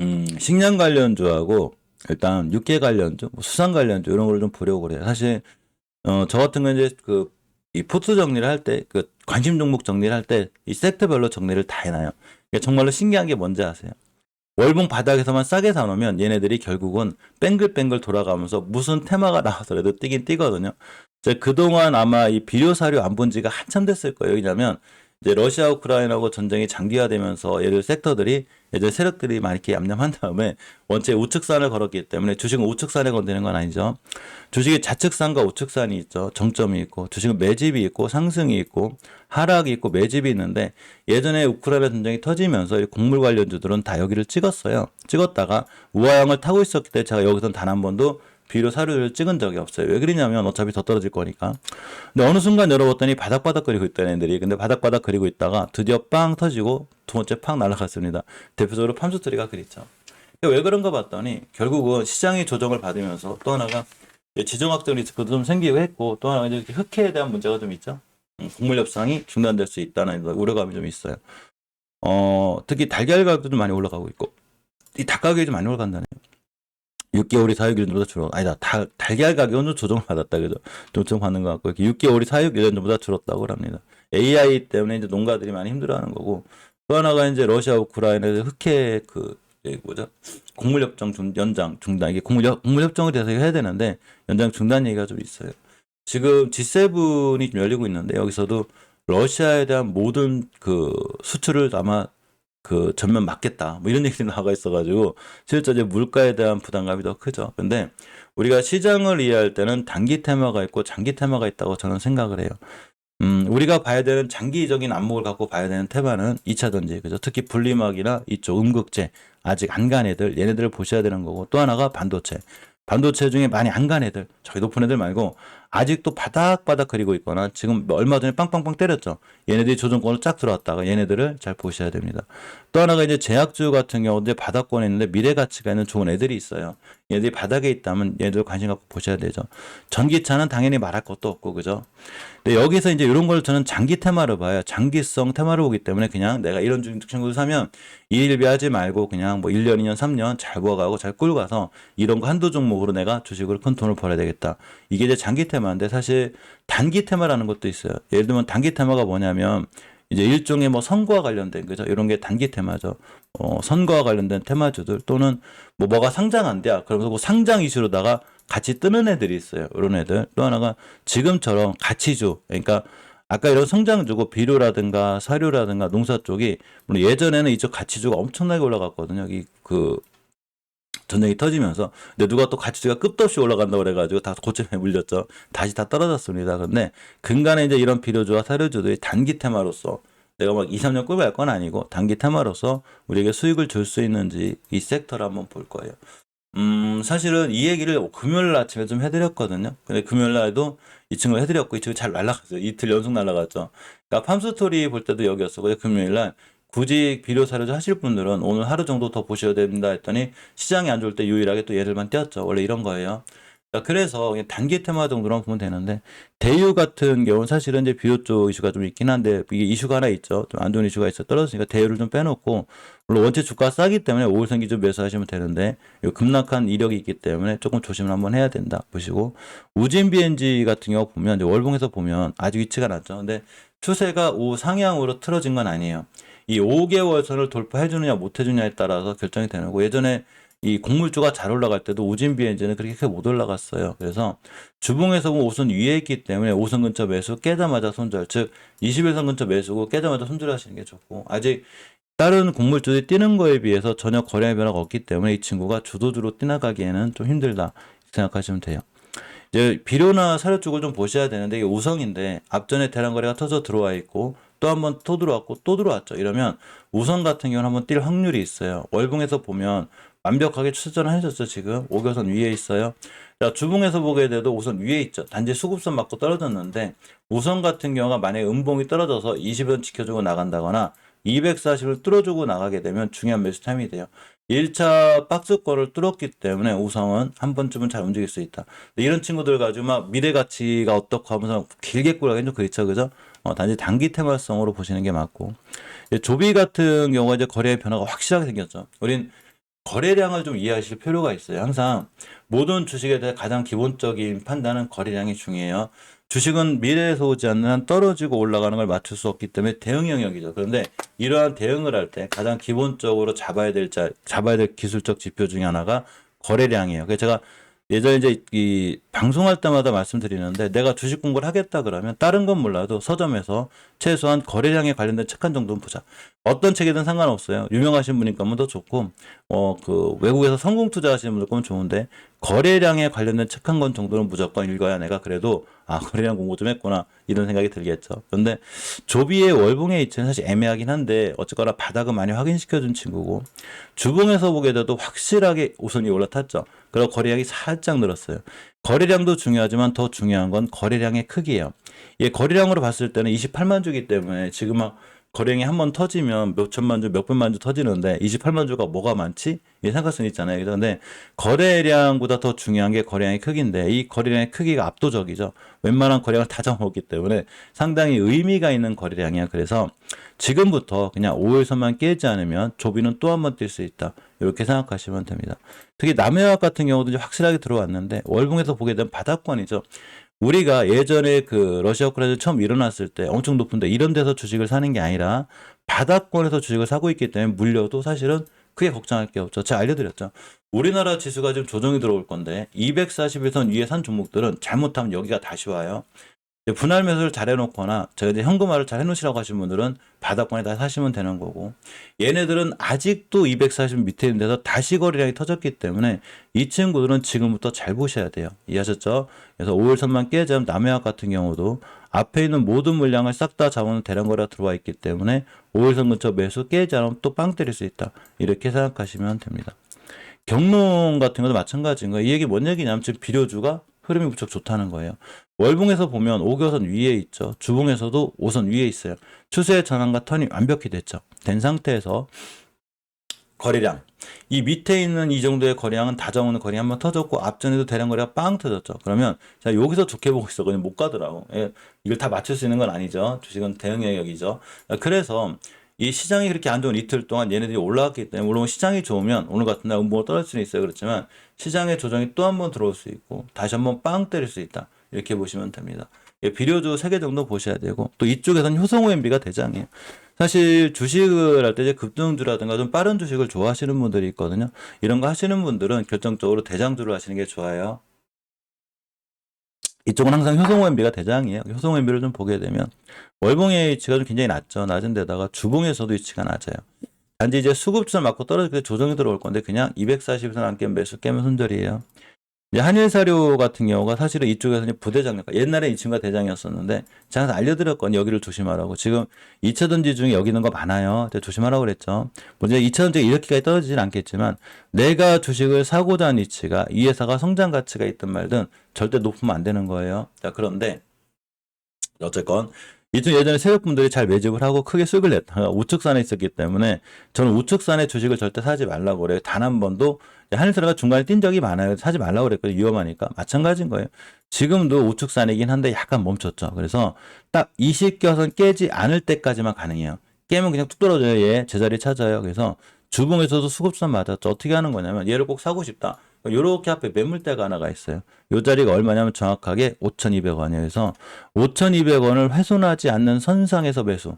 음, 식량 관련주하고 일단 육계 관련주, 뭐 수산 관련주 이런 걸 좀 보려고 그래요. 사실 어, 저 같은 경우는 이제 그 이 포트 정리를 할 때, 그 관심 종목 정리를 할 때 이 섹터별로 정리를 다 해놔요. 그러니까 정말로 신기한 게 뭔지 아세요? 월봉 바닥에서만 싸게 사놓으면 얘네들이 결국은 뱅글뱅글 돌아가면서 무슨 테마가 나와서라도 뛰긴 뛰거든요. 그동안 아마 이 비료 사료 안 본 지가 한참 됐을 거예요. 왜냐면 이제 러시아 우크라이나하고 전쟁이 장기화되면서 예를 세력들이 예전 세력들이 많이 이렇게 얌얌한 다음에 원체 우측산을 걸었기 때문에 주식은 우측산에 건드는 건 아니죠. 주식이 좌측산과 우측산이 있죠. 정점이 있고 주식은 매집이 있고 상승이 있고 하락이 있고 매집이 있는데 예전에 우크라이나 전쟁이 터지면서 이 곡물 관련주들은 다 여기를 찍었어요. 찍었다가 우하향을 타고 있었기 때문에 제가 여기서 단한 번도 비료 사료를 찍은 적이 없어요. 왜 그러냐면 어차피 더 떨어질 거니까. 근데 어느 순간 열어봤더니 바닥바닥 거리고 있던 애들이 근데 바닥바닥 거리고 있다가 드디어 빵 터지고 두 번째 팍 날아갔습니다. 대표적으로 팜스토리가 그랬죠. 왜 그런가 봤더니 결국은 시장이 조정을 받으면서 또 하나가 지정학적 리스크도 좀 생기고 했고 또 하나가 이제 흑해에 대한 문제가 좀 있죠. 음, 곡물 협상이 중단될 수 있다는 우려감이 좀 있어요. 어, 특히 달걀 가격도 좀 많이 올라가고 있고 이 닭 가격이 좀 많이 올라간다네요. 6개월이 4, 6, 1년 전보다 줄어. 아니다. 달, 달걀 가격은 좀 조정을 받았다. 그죠? 조정 받는 것 같고. 이렇게 6개월이 4, 6, 1년 전보다 줄었다고 합니다. AI 때문에 이제 농가들이 많이 힘들어하는 거고. 또 하나가 이제 러시아 우크라이나에서 흑해 그, 이게 뭐죠? 곡물협정 중, 연장 중단. 이게 곡물협, 곡물협정에 대해서 해야 되는데 연장 중단 얘기가 좀 있어요. 지금 G7이 좀 열리고 있는데 여기서도 러시아에 대한 모든 그 수출을 아마 그 전면 막겠다 뭐 이런 얘기들이 나와 있어가지고 실제 이제 물가에 대한 부담감이 더 크죠. 근데 우리가 시장을 이해할 때는 단기 테마가 있고 장기 테마가 있다고 저는 생각을 해요. 음, 우리가 봐야 되는 장기적인 안목을 갖고 봐야 되는 테마는 2차 전지, 그죠? 특히 분리막이나 이쪽 음극재, 아직 안 간 애들, 얘네들을 보셔야 되는 거고, 또 하나가 반도체. 반도체 중에 많이 안 간 애들, 저희 높은 애들 말고, 아직도 바닥바닥 그리고 있거나, 지금 얼마 전에 빵빵빵 때렸죠. 얘네들이 조정권을 쫙 들어왔다가 얘네들을 잘 보셔야 됩니다. 또 하나가 이제 제약주 같은 경우도 바닥권에 있는데 미래 가치가 있는 좋은 애들이 있어요. 얘들이 바닥에 있다면 얘들 관심 갖고 보셔야 되죠. 전기차는 당연히 말할 것도 없고, 그죠? 근데 여기서 이제 이런 걸 저는 장기 테마로 봐요. 장기성 테마로 보기 때문에 그냥 내가 이런 중증구를 사면 일비하지 말고 그냥 뭐 1년, 2년, 3년 잘 부어가고 잘 끌고 가서 이런 거 한두 종목으로 내가 주식을 큰 돈을 벌어야 되겠다. 이게 이제 장기 테마인데 사실 단기 테마라는 것도 있어요. 예를 들면 단기 테마가 뭐냐면 이제 일종의 뭐 선거와 관련된 거죠. 이런 게 단기 테마죠. 어, 선거와 관련된 테마주들 또는 뭐 뭐가 상장한대야. 그러면서 그 상장 이슈로다가 같이 뜨는 애들이 있어요. 이런 애들. 또 하나가 지금처럼 가치주. 그러니까 아까 이런 성장주고 비료라든가 사료라든가 농사 쪽이 물론 예전에는 이쪽 가치주가 엄청나게 올라갔거든요. 여기 그 전쟁이 터지면서 근데 누가 또 가치주가 끝도 없이 올라간다고 그래가지고 다 고점에 물렸죠. 다시 다 떨어졌습니다. 근데 근간에 이제 이런 비료주와 사료주들이 단기 테마로서 내가 막 2, 3년 끌고 갈건 아니고 단기 테마로서 우리에게 수익을 줄 수 있는지 이 섹터를 한번 볼 거예요. 음, 사실은 이 얘기를 금요일 아침에 좀 해드렸거든요. 근데 금요일 날도 이 친구 해드렸고 이 친구 잘 날라갔어요. 이틀 연속 날라갔죠. 그러니까 팜스토리 볼 때도 여기였어. 근데 금요일 날 굳이 비료 사료주 하실 분들은 오늘 하루 정도 더 보셔야 된다 했더니 시장이 안 좋을 때 유일하게 또 얘들만 띄었죠. 원래 이런 거예요. 그래서 단기 테마 정도로만 보면 되는데 대유 같은 경우는 사실은 이제 비료 쪽 이슈가 좀 있긴 한데 이게 이슈가 하나 있죠. 좀 안 좋은 이슈가 있어 떨어졌으니까 대유를 좀 빼놓고 물론 원체 주가 싸기 때문에 5일선 기준 매수하시면 되는데 이 급락한 이력이 있기 때문에 조금 조심을 한번 해야 된다 보시고 우진 BNG 같은 경우 보면 월봉에서 보면 아직 위치가 낮죠. 근데 추세가 우상향으로 틀어진 건 아니에요. 이 5개월 선을 돌파해 주느냐 못 해 주냐에 따라서 결정이 되는 거고 예전에 이 곡물주가 잘 올라갈 때도 우진 비엔즈는 그렇게 크게 못 올라갔어요. 그래서 주봉에서 보면 우선 위에 있기 때문에 5선 근처 매수 깨자마자 손절 즉 21선 근처 매수고 깨자마자 손절하시는 게 좋고 아직 다른 곡물주들이 뛰는 거에 비해서 전혀 거래의 변화가 없기 때문에 이 친구가 주도주로 뛰나가기에는 좀 힘들다 생각하시면 돼요. 이제 비료나 사료 쪽을 좀 보셔야 되는데 이게 우성인데 앞전에 대량 거래가 터져 들어와 있고 또 한 번 또 들어왔고 또 들어왔죠. 이러면 우성 같은 경우는 한번 뛸 확률이 있어요. 월봉에서 보면 완벽하게 추천을 하셨죠 지금 5개선 위에 있어요. 자 주봉에서 보게 돼도 우선 위에 있죠. 단지 수급선 맞고 떨어졌는데 우선 같은 경우가 만약에 음봉이 떨어져서 20원 지켜주고 나간다거나 240을 뚫어주고 나가게 되면 중요한 매수 타임이 돼요. 1차 박스권을 뚫었기 때문에 우성은 한 번쯤은 잘 움직일 수 있다. 이런 친구들 가지고 막 미래 가치가 어떻고 하면서 길게 꾸라기는 좀 그렇죠. 그죠? 어, 단지 단기 테마성으로 보시는 게 맞고. 조비 같은 경우가 이제 거래의 변화가 확실하게 생겼죠. 우린 거래량을 좀 이해하실 필요가 있어요. 항상 모든 주식에 대해 가장 기본적인 판단은 거래량이 중요해요. 주식은 미래에서 오지 않는 한 떨어지고 올라가는 걸 맞출 수 없기 때문에 대응 영역이죠. 그런데 이러한 대응을 할 때 가장 기본적으로 잡아야 될 자, 잡아야 될 기술적 지표 중에 하나가 거래량이에요. 그래서 제가 예전에 이제 이 방송할 때마다 말씀드리는데 내가 주식 공부를 하겠다 그러면 다른 건 몰라도 서점에서 최소한 거래량에 관련된 책 한 정도는 보자. 어떤 책이든 상관없어요. 유명하신 거면 더 좋고 어 그 외국에서 성공 투자하시는 분들 거면 좋은데 거래량에 관련된 책 한 권 정도는 무조건 읽어야 내가 그래도 아 거래량 공부 좀 했구나 이런 생각이 들겠죠. 그런데 조비의 월봉의 이치는 사실 애매하긴 한데 어쨌거나 바닥은 많이 확인시켜준 친구고 주봉에서 보게 돼도 확실하게 우선이 올라탔죠. 그리고 거래량이 살짝 늘었어요. 거래량도 중요하지만 더 중요한 건 거래량의 크기예요. 이 거래량으로 봤을 때는 28만 주기 때문에 지금 막 거래량이 한 번 터지면 몇 천만 주, 몇 백만 주 터지는데 28만 주가 뭐가 많지? 이 수는 있잖아요. 그런데 거래량보다 더 중요한 게 거래량의 크기인데 이 거래량의 크기가 압도적이죠. 웬만한 거래량을 다 잡아먹기 때문에 상당히 의미가 있는 거래량이야. 그래서 지금부터 그냥 5일선만 깨지 않으면 조비는 또 한 번 뛸 수 있다. 이렇게 생각하시면 됩니다. 특히 남해학 같은 경우도 확실하게 들어왔는데 월봉에서 보게 되면 바닥권이죠. 우리가 예전에 그 러시아 우크라이나 처음 일어났을 때 엄청 높은데 이런 데서 주식을 사는 게 아니라 바닥권에서 주식을 사고 있기 때문에 물려도 사실은 크게 걱정할 게 없죠. 제가 알려드렸죠. 우리나라 지수가 지금 조정이 들어올 건데 240에선 위에 산 종목들은 잘못하면 여기가 다시 와요. 분할 매수를 잘 해놓거나 이제 현금화를 잘 해놓으시라고 하신 분들은 바닥권에 다 사시면 되는 거고 얘네들은 아직도 240 밑에 있는 데서 다시 거래량이 터졌기 때문에 이 친구들은 지금부터 잘 보셔야 돼요. 이해하셨죠? 그래서 5일선만 깨지면 남해학 같은 경우도 앞에 있는 모든 물량을 싹 다 잡아놓은 대량 거래가 들어와 있기 때문에 5일선 근처 매수 깨지 않으면 또 빵 때릴 수 있다. 이렇게 생각하시면 됩니다. 경농 같은 것도 마찬가지인 거예요. 이 얘기 뭔 얘기냐면 지금 비료주가 흐름이 무척 좋다는 거예요. 월봉에서 보면 5교선 위에 있죠. 주봉에서도 5선 위에 있어요. 추세의 전환과 턴이 완벽히 됐죠. 된 상태에서 거래량. 이 밑에 있는 이 정도의 거래량은 다정오는 거래량 한번 터졌고 앞전에도 대량 거래가 빵 터졌죠. 그러면 자 여기서 좋게 보고 있어. 그냥 못 가더라고. 예, 이걸 다 맞출 수 있는 건 아니죠. 주식은 대응 영역이죠. 그래서 이 시장이 그렇게 안 좋은 이틀 동안 얘네들이 올라왔기 때문에 물론 시장이 좋으면 오늘 같은 날 음모가 떨어질 수는 있어요. 그렇지만 시장의 조정이 또 한 번 들어올 수 있고 다시 한번 빵 때릴 수 있다. 이렇게 보시면 됩니다. 예, 비료주 3개 정도 보셔야 되고 또 이쪽에서는 효성 OMB가 대장이에요. 사실 주식을 할 때 이제 급등주라든가 좀 빠른 주식을 좋아하시는 분들이 있거든요. 이런 거 하시는 분들은 결정적으로 대장주를 하시는 게 좋아요. 이쪽은 항상 효성 OMB가 대장이에요. 효성 OMB를 좀 보게 되면 월봉의 위치가 좀 굉장히 낮죠. 낮은 데다가 주봉에서도 위치가 낮아요. 단지 이제 수급주를 맞고 떨어질 때 조정이 들어올 건데 그냥 240에서 안 깨면 매수 깨면 손절이에요. 이제 한일 사료 같은 경우가 사실은 이쪽에서 이제 부대장. 옛날에 이 친구가 대장이었었는데 제가 알려드렸거든요. 여기를 조심하라고. 지금 2차 던지 중에 여기 있는 거 많아요. 조심하라고 그랬죠. 먼저 2차 던지가 이렇게까지 떨어지진 않겠지만 내가 주식을 사고자 하는 위치가 이 회사가 성장 가치가 있든 말든 절대 높으면 안 되는 거예요. 자 그런데 어쨌건 이중 예전에 세력분들이 잘 매집을 하고 크게 수익을 냈다가 우측산에 있었기 때문에 저는 우측산에 주식을 절대 사지 말라고 그래요. 단 한 번도 한일사가 중간에 뛴 적이 많아요. 사지 말라고 그랬거든요. 위험하니까. 마찬가지인 거예요. 지금도 우측산이긴 한데 약간 멈췄죠. 그래서 딱 20겨선 깨지 않을 때까지만 가능해요. 깨면 그냥 뚝 떨어져요. 얘 제자리 찾아요. 그래서 주봉에서도 수급선 맞았죠. 어떻게 하는 거냐면 얘를 꼭 사고 싶다. 요렇게 앞에 매물대가 하나가 있어요. 요 자리가 얼마냐면 정확하게 5,200원이에요. 그래서 5,200원을 훼손하지 않는 선상에서 매수.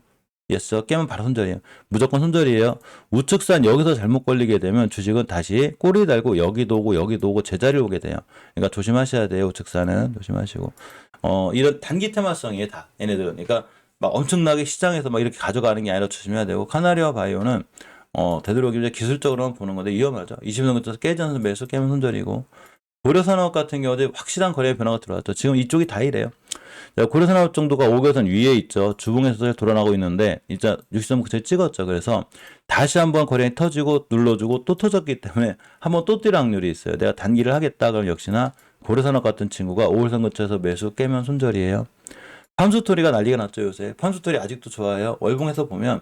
예스. 깨면 바로 손절이에요. 무조건 손절이에요. 우측산 여기서 잘못 걸리게 되면 주식은 다시 꼬리 달고 여기도 오고 여기도 오고 제자리 오게 돼요. 그러니까 조심하셔야 돼요. 우측산은 조심하시고. 어, 이런 단기 테마성이에요. 다. 얘네들은. 그러니까 막 엄청나게 시장에서 막 이렇게 가져가는 게 아니라 조심해야 되고 카나리와 바이오는 어, 되도록이면 기술적으로만 보는 건데 위험하죠. 20년 근처에서 깨져서 매수 깨면 손절이고 고려산업 같은 경우도 확실한 거래 변화가 들어왔죠. 지금 이쪽이 다 이래요. 고려산업 정도가 5개선 위에 있죠. 주봉에서 돌아나고 있는데 이제 60.9에 찍었죠. 그래서 다시 한번 거래량이 터지고 눌러주고 또 터졌기 때문에 한번 또 뛸 확률이 있어요. 내가 단기를 하겠다 그럼 역시나 고려산업 같은 친구가 5일선 근처에서 매수 깨면 손절이에요. 팜스토리가 난리가 났죠 요새. 팜스토리 아직도 좋아요. 월봉에서 보면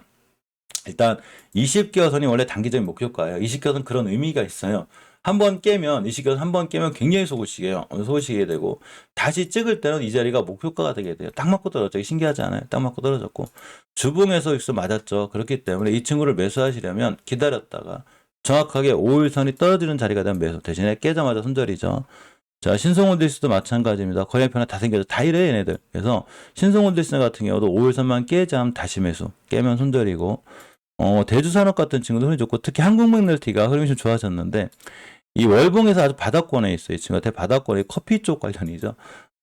일단 20개선이 원래 단기적인 목표가예요. 20개선 그런 의미가 있어요. 한 번 깨면 20개선 한 번 깨면 굉장히 속으시게요. 속으시게 되고 다시 찍을 때는 이 자리가 목표가가 되게 돼요. 딱 맞고 떨어졌죠. 신기하지 않아요? 딱 맞고 떨어졌고 주봉에서 육수 맞았죠. 그렇기 때문에 이 친구를 매수하시려면 기다렸다가 정확하게 5일선이 떨어지는 자리가 되면 매수. 대신에 깨자마자 손절이죠. 자, 신성원들스도 마찬가지입니다. 거래편에 다 생겨서 다 이래, 얘네들. 그래서 신성원들스 같은 경우도 5일선만 깨자면 다시 매수. 깨면 손절이고, 어, 대주산업 같은 친구도 흐름이 좋고, 특히 한국맥널티가 흐름이 좀 좋아졌는데, 이 월봉에서 아주 바닥권에 있어요. 이 친구가 대바닥권에 커피 쪽 관련이죠.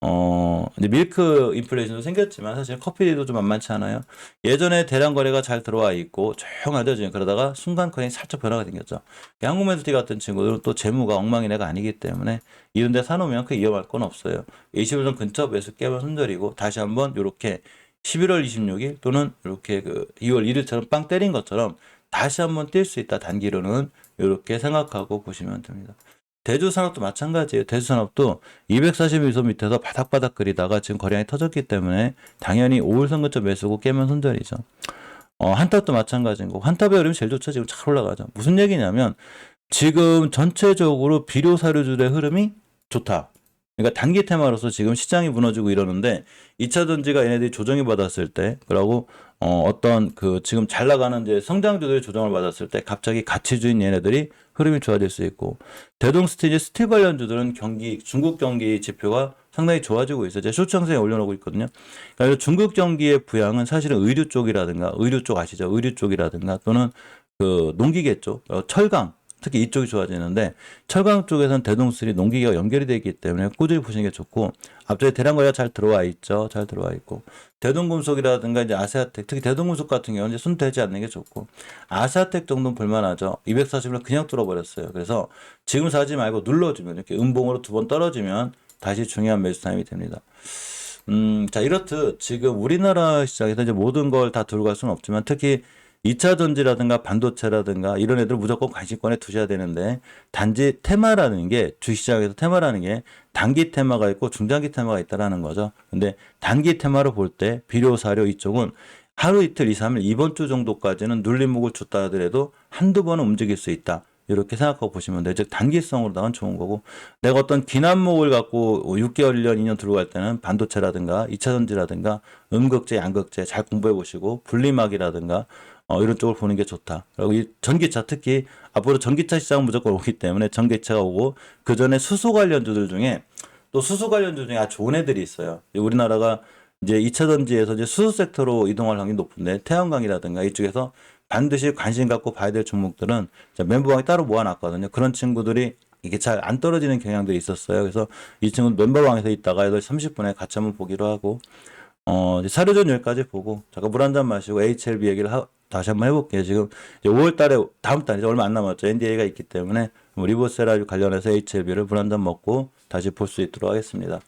어, 이제 밀크 인플레이션도 생겼지만 사실 커피도 좀 만만치 않아요. 예전에 대량 거래가 잘 들어와 있고 조용하죠 지금 그러다가 순간 거래이 살짝 변화가 생겼죠. 한국 메드티 같은 친구들은 또 재무가 엉망인 애가 아니기 때문에 이런 데 사놓으면 그 위험할 건 없어요. 21선 근처에서 깨면 손절이고 다시 한번 이렇게 11월 26일 또는 이렇게 그 2월 1일처럼 빵 때린 것처럼 다시 한번 뛸 수 있다 단기로는 이렇게 생각하고 보시면 됩니다. 대주산업도 마찬가지예요. 대주산업도 241선 밑에서 바닥바닥 거리다가 지금 거래량이 터졌기 때문에 당연히 5일선 근처 매수고 깨면 손절이죠. 어, 한탑도 마찬가지인 거고 한탑의 흐름이 제일 좋죠. 지금 잘 올라가죠. 무슨 얘기냐면 지금 전체적으로 비료 사료주의 흐름이 좋다. 그러니까 단기 테마로서 지금 시장이 무너지고 이러는데 2차 전지가 얘네들이 조정이 받았을 때 그러고 어, 어떤 그 지금 잘 나가는 이제 성장주들이 조정을 받았을 때 갑자기 가치주인 얘네들이 흐름이 좋아질 수 있고 대동스틸 스틸 관련주들은 경기 중국 경기 지표가 상당히 좋아지고 있어요. 제가 쇼청생에 올려놓고 있거든요. 그러니까 중국 경기의 부양은 사실은 의류 쪽이라든가 의류 쪽 아시죠? 의류 쪽이라든가 또는 그 농기계 쪽, 어, 철강 특히 이쪽이 좋아지는데 철강 쪽에서는 대동스틸이 농기계가 연결이 되어 있기 때문에 꾸준히 보시는 게 좋고 앞쪽에 대량 거래가 잘 들어와 있죠. 잘 들어와 있고 대동금속이라든가 이제 아세아텍 특히 대동금속 같은 경우는 이제 손대지 않는 게 좋고 아세아텍 정도는 볼만하죠. 240을 그냥 뚫어버렸어요. 그래서 지금 사지 말고 눌러주면 이렇게 음봉으로 두 번 떨어지면 다시 중요한 매수 타임이 됩니다. 음, 자 이렇듯 지금 우리나라 시장에서 이제 모든 걸 다 들고 갈 수는 없지만 특히 2차 전지라든가 반도체라든가 이런 애들 무조건 관심권에 두셔야 되는데 단지 테마라는 게 주시장에서 테마라는 게 단기 테마가 있고 중장기 테마가 있다라는 거죠. 근데 단기 테마로 볼 때 비료 사료 이쪽은 하루 이틀 2, 3일 이번 주 정도까지는 눌림목을 줬다 하더라도 한두 번은 움직일 수 있다. 이렇게 생각하고 보시면 돼요. 즉 단기성으로다가 좋은 거고 내가 어떤 기난목을 갖고 6개월, 1년, 2년 들고 갈 때는 반도체라든가 2차 전지라든가 음극재, 양극재 잘 공부해 보시고 분리막이라든가 어, 이런 쪽을 보는 게 좋다. 그리고 이 전기차 특히 앞으로 전기차 시장은 무조건 오기 때문에 전기차가 오고 그 전에 수소 관련주들 중에 또 수소 관련주 중에 아주 좋은 애들이 있어요. 우리나라가 이제 2차 전지에서 이제 수소 섹터로 이동할 확률이 높은데 태양광이라든가 이쪽에서 반드시 관심 갖고 봐야 될 종목들은 멤버방에 따로 모아놨거든요. 그런 친구들이 이게 잘 안 떨어지는 경향들이 있었어요. 그래서 이 친구는 멤버방에서 있다가 8시 30분에 같이 한번 보기로 하고 어, 사료전 여기까지 보고 잠깐 물 한 잔 마시고 HLB 얘기를 하, 다시 한번 해볼게요. 지금 5월 달에 다음 달 이제 얼마 안 남았죠. NDA가 있기 때문에 뭐 리버세라주 관련해서 HLB를 물 한 잔 먹고 다시 볼 수 있도록 하겠습니다.